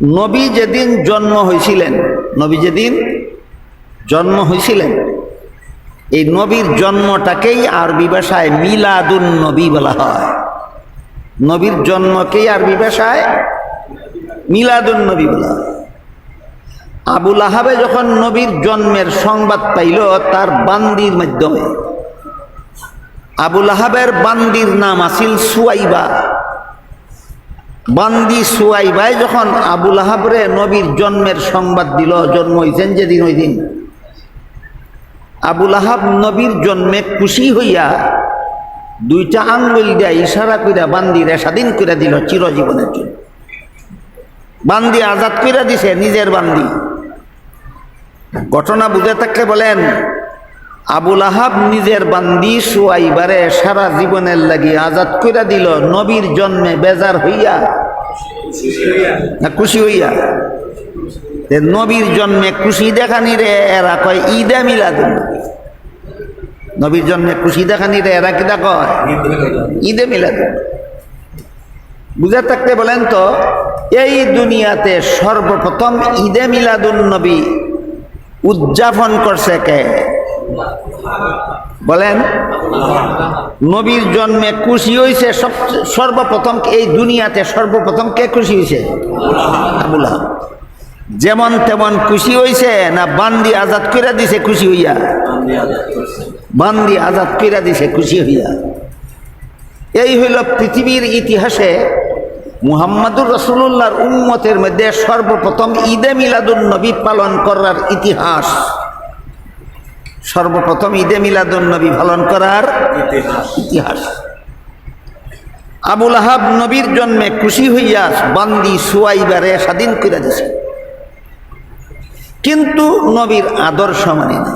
নবী যেদিন জন্ম হয়েছিলেন নবী যেদিন জন্ম হয়েছিলেন এই নবীর জন্মটাকেই আরবি ভাষায় মিলাদুন নবী বলা হয়। নবীর জন্মকেই আরবি ভাষায় মিলাদুন নবী বলা হয়। আবুল আহাবে যখন নবীর জন্মের সংবাদ পাইল, তার বান্দির মাধ্যমে। আবুল আহাবের বান্দির নাম আছিল সুয়াইবা। বান্দি সুয়াইবাই যখন আবুল আহাবরে নবীর জন্মের সংবাদ দিল, জন্ম হয়েছেন যেদিন ওই দিন। আবুল আহাব নবীর জন্মে খুশি হইয়া দুইটা আঙ্গুল দিয়া ইশারা কইরা বান্দিরে স্বাধীন করে দিল চিরজীবনের জন্য। বান্দি আজাদ কইরা দিছে, নিজের বান্দি। ঘটনা বুঝে থাকলে বলেন, আবুল আহাব নিজের বান্দি সুয়াইবারে সারা জীবনের লাগি আজাদ কইরা দিল, নবীর জন্মে বেজার হইয়া না, খুশি হইয়া। নবীর জন্মে খুশি দেখানি রে, এরা কয় ঈদে মিলাদুন নবীর জন্মে খুশি দেখানি রে, এরা কিটা কয়? ঈদে মিলাদুন বুঝে থাকতে বলেন তো, এই দুনিয়াতে সর্বপ্রথম ঈদে মিলাদুন নবী উদযাপন করছে কে? বলেন, নবীর জন্মে খুশি হয়েছে সব, সর্বপ্রথম এই দুনিয়াতে সর্বপ্রথম কে খুশি হয়েছে যেমন তেমন খুশি হয়েছে না বান্দি আজাদ করে দিছে খুশি হইয়া? বান্দি আজাদ করে দিছে খুশি হইয়া। এই হইল পৃথিবীর ইতিহাসে মুহাম্মাদুর রসুল্লাহর উম্মতের মধ্যে সর্বপ্রথম ঈদে মিলাদুল নবী পালন করার ইতিহাস। সর্বপ্রথম ঈদে মিলাদুন নবী পালন করার ইতিহাস। আবুল আহাব নবীর জন্মে খুশি হইয়া বান্দি সুয়াইবারে স্বাধীন করে দিছে। কিন্তু নবীর আদর্শ মানে না।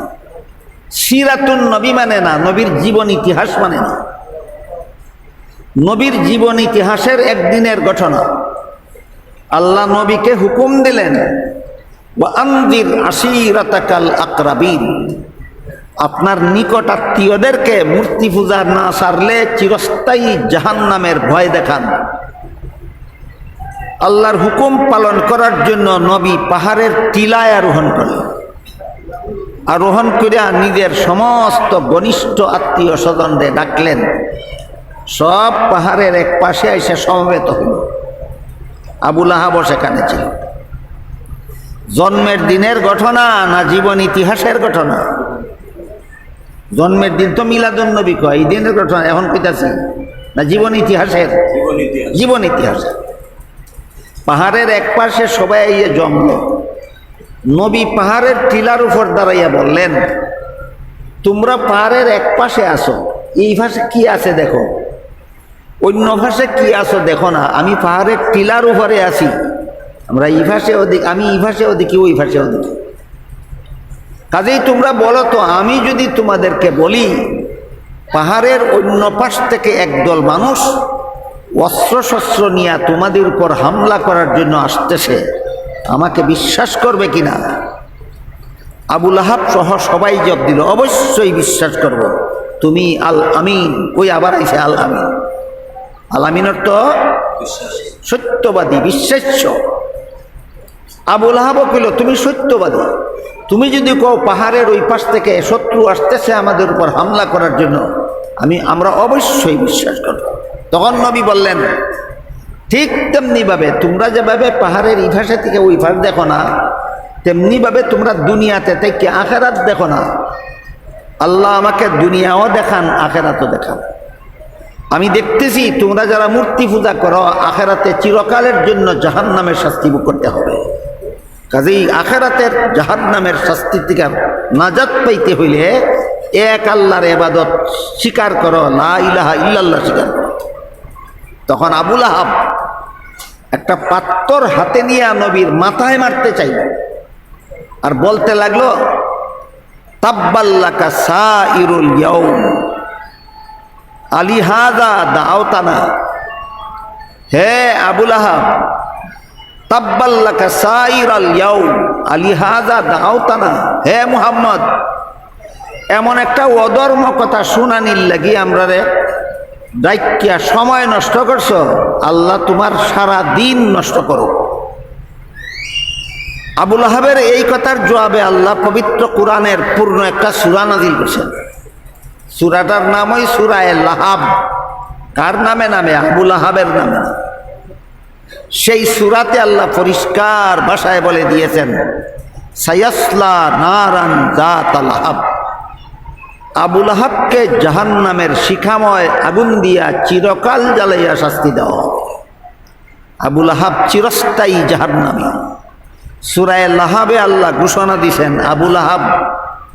সিরাতুন নবী মানে না নবীর জীবন ইতিহাস মানে না। নবীর জীবন ইতিহাসের একদিনের ঘটনা। আল্লাহ নবীকে হুকুম দিলেন আন্দির আশিরাতাকাল আকরাবিন। আপনার নিকট আত্মীয়দেরকে মূর্তি পূজা না সারলে চিরস্থায়ী জাহান নামের ভয় দেখান। আল্লাহর হুকুম পালন করার জন্য নবী পাহাড়ের টিলায় আরোহণ করলেন আরোহণ করিয়া নিজের সমস্ত ঘনিষ্ঠ আত্মীয় স্বজনদের ডাকলেন। সব পাহাড়ের এক পাশে এসে সমবেত হইল আবুল আহাবও সেখানে ছিল। জন্মের দিনের ঘটনা না জীবন ইতিহাসের ঘটনা? জন্মের দিন তো মিলাদুন নবী কয় এই দিনের ঘটনা এখন কইতাছি। না জীবন ইতিহাসের? জীবন ইতিহাসের পাহাড়ের এক পাশে সবাই ইয়ে জমল নবী পাহাড়ের টিলার উপর দাঁড়াইয়া বললেন তোমরা পাহাড়ের এক পাশে আসো এই পাশে কি আছে দেখো? অন্য ভাষে কি আছো দেখো না আমি পাহাড়ের টিলার উপরে আছি। আমরা এই ভাষে ওদিক আমি এই ভাষে ওদিকে ওই ভাষে ওদিকে। কাজেই তোমরা বলো তো, আমি যদি তোমাদেরকে বলি, পাহাড়ের অন্য পাশ থেকে একদল মানুষ অস্ত্র শস্ত্র নিয়ে তোমাদের উপর হামলা করার জন্য আসতেছে, আমাকে বিশ্বাস করবে কিনা? আবুল আহাব সহ সবাই জব দিল, অবশ্যই বিশ্বাস করব। তুমি আল আমিন। ওই আবার আইসে আল আমিন? আল আমিনের তো সত্যবাদী, বিশ্বাস্য। আবুল আহাব কইল, তুমি সত্যবাদী। তুমি যদি কও পাহাড়ের ওই পাশ থেকে শত্রু আসতেছে আমাদের উপর হামলা করার জন্য, আমি, আমরা অবশ্যই বিশ্বাস করব। তখন নবী বললেন, ঠিক তেমনিভাবে তোমরা যেভাবে পাহাড়ের এই ভাষা থেকে ওই ভাষ দেখো না, তেমনিভাবে তোমরা দুনিয়াতে থেকে আখেরাত দেখো না। আল্লাহ আমাকে দুনিয়াও দেখান, আখেরাতও দেখান। আমি দেখতেছি তোমরা যারা মূর্তি পূজা করো, আখেরাতে চিরকালের জন্য জাহান নামের শাস্তি করতে হবে। কাজেই আখেরাতের জাহান নামের শাস্তি থেকে নাজাত পাইতে হইলে এক আল্লাহর এবাদত স্বীকার করো, লা ইলাহা ইল্লাল্লাহ স্বীকার করো। তখন আবুল আহাব একটা পাত্তর হাতে নিয়ে নবীর মাথায় মারতে চাইল আর বলতে লাগল তাব্বাল্লাকা সা ইরুল আলিহাদা দাওতানা। হে আবুল আহাব তাব্বাল্লাকা সাইর আল ইয়াউম আলিহাদা দাওতানা। হে মুহাম্মদ, এমন একটা অধর্ম কথা শুনানির লাগি আমরা রে। ডাইকিয়া সময় নষ্ট করছ, আল্লাহ তোমার সারা দিন নষ্ট করো আবুল আহাবের এই কথার জবাবে আল্লাহ পবিত্র কোরআনের পূর্ণ একটা সুরা নাজিল করছেন। সুরাটার নাম নামই সুরায় লাহাব। কার নামে নামে? আবুল আহাবের নামে নামে। সেই সুরাতে আল্লাহ পরিষ্কার ভাষায় বলে দিয়েছেন, সায়াসলা নারান জাত লাহাব আবুল আহাবকে জাহান নামের শিখাময় আগুন দিয়া চিরকাল জ্বালাইয়া শাস্তি দেওয়া হবে। আবুল আহাব চিরস্থায়ী জাহান্নামী। সুরায় লাহাবে আল্লাহ ঘোষণা দিছেন আবুল আহাব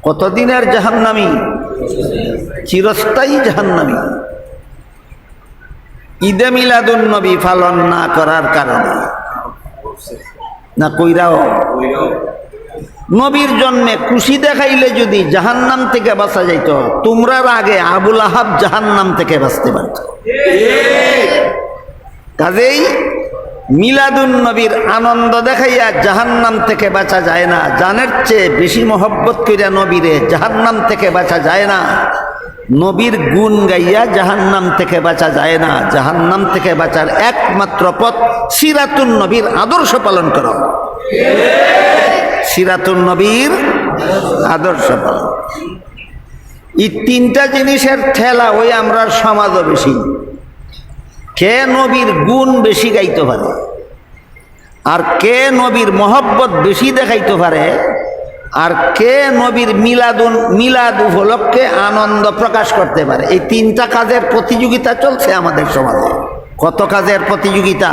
কতদিনের জাহান্নামী? চিরস্থায়ী জাহান্নামী। ঈদে মিলাদুন নবী পালন না করার কারণে। না কইরাও। নবীর জন্মে খুশি দেখাইলে যদি জাহান্নাম থেকে বাঁচা যাইত তোমরার আগে আবুল আহাব জাহান্নাম থেকে বাঁচতে পারত। কাজেই মিলাদুন নবীর আনন্দ দেখাইয়া জাহান্নাম থেকে বাঁচা যায় না, জানের চেয়ে বেশি মহব্বত করিয়া নবীরে জাহান্নাম থেকে বাঁচা যায় না। নবীর গুণ গাইয়া জাহান্নাম থেকে বাঁচা যায় না। জাহান্নাম থেকে বাঁচার একমাত্র পথ সিরাতুন নবীর আদর্শ পালন করো। সিরাতুন নবীর আদর্শ পালন। এই তিনটা জিনিসের ঠেলা ওই আমরা সমাজও বেশি। কে নবীর গুণ বেশি গাইতে পারে? আর কে নবীর মহব্বত বেশি দেখাইতে পারে? আর কে নবীর মিলাদুন, মিলাদ উপলক্ষে আনন্দ প্রকাশ করতে পারে? এই তিনটা কাজের প্রতিযোগিতা চলছে আমাদের সমাজে। কত কাজের প্রতিযোগিতা?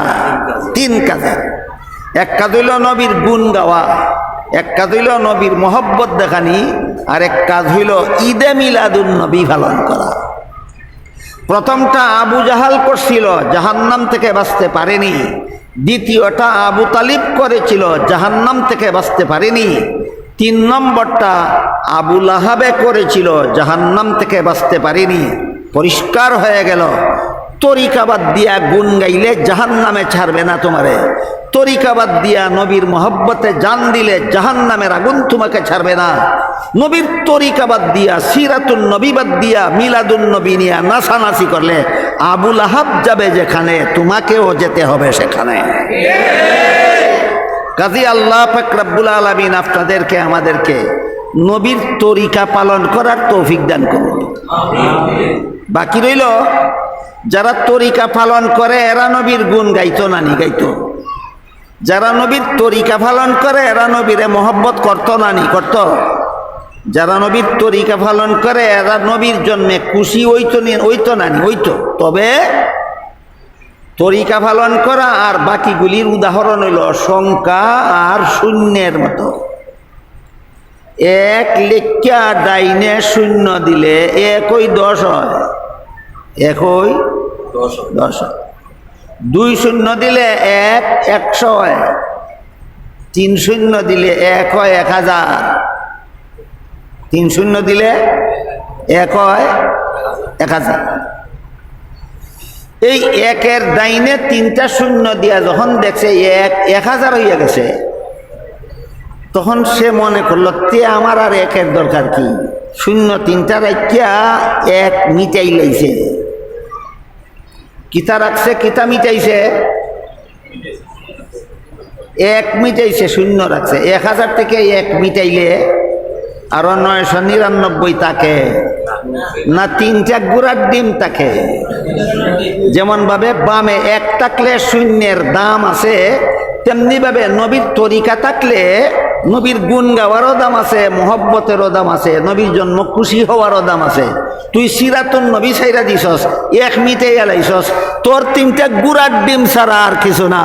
তিন কাজের। এক কাজ হইল নবীর গুণ গাওয়া, এক কাজ হইল নবীর মহব্বত দেখানি, আর এক কাজ হইল ঈদে মিলাদুন নবী পালন করা। প্রথমটা আবু জাহাল করছিল, জাহান্নাম থেকে বাঁচতে পারেনি। দ্বিতীয়টা আবু তালিব করেছিল, জাহান্নাম থেকে বাঁচতে পারেনি। তিন নম্বরটা আবু লাহাবে করেছিল, জাহান্নাম থেকে বাঁচতে পারিনি, পরিষ্কার হয়ে গেল। তরিকাবাদ দিয়া গুণ গাইলে জাহান্নামে ছাড়বে না তোমারে। তরিকাবাদ দিয়া নবীর মহব্বতে জান দিলে জাহান্নামের আগুন তোমাকে ছাড়বে না। নবীর তরিকাবাদ দিয়া সিরাতুন নবীবাদ দিয়া মিলাদুন নবী নিয়া নাচানাচি করলে আবুল আহাব যাবে যেখানে, তোমাকেও যেতে হবে সেখানে। কাজী আল্লাহ ফাকরাবুল আলমিন আপনাদেরকে, আমাদেরকে নবীর তরিকা পালন করার তৌফিক দান করুন। বাকি রইল, যারা তরিকা পালন করে, এরা নবীর গুণ গাইতো না নি গাইতো। যারা নবীর তরিকা পালন করে, এরা নবীরে মহব্বত করতো না নি করতো। যারা নবীর তরিকা পালন করে, এরা নবীর জন্মে খুশি হইতো নি, হইতো না নি, হইতো। তবে তরিকা পালন করা আর বাকিগুলির উদাহরণ হইল সংখ্যা আর শূন্যের মতো। এক লেখা ডাইনে শূন্য দিলে একই দশ হয়। একই দশ হয়। দুই শূন্য দিলে এক একশো হয়। তিন শূন্য দিলে এক হয় এক হাজার। তিন শূন্য দিলে এক হয় এক হাজার। এই একের দাইনে তিনটা শূন্য দিয়া যখন দেখছে এক এক হাজার হইয়া গেছে, তখন সে মনে করল, তে আমার আর একের দরকার কি? শূন্য তিনটা রাখিয়া এক মিটাই লাইছে। কিতা রাখছে, কিতা মিটাইছে? এক মিটাইছে, শূন্য রাখছে। এক হাজার থেকে এক মিটাইলে আরও নয়শো নিরানব্বই তাকে। না তিনটা গুড়ার ডিম থাকে। যেমন ভাবে বামে এক থাকলে শূন্যের দাম আছে তেমনি ভাবে নবীর তরিকা থাকলে নবীর গুণ গাওয়ারও দাম আছে, মহব্বতেরও দাম আছে, নবীর জন্ম খুশি হওয়ারও দাম আছে। তুই সিরাতুন নবী সাইরা দিছস, এক মিটে এলাইছস, তোর তিনটা গুড়ার ডিম ছাড়া আর কিছু না।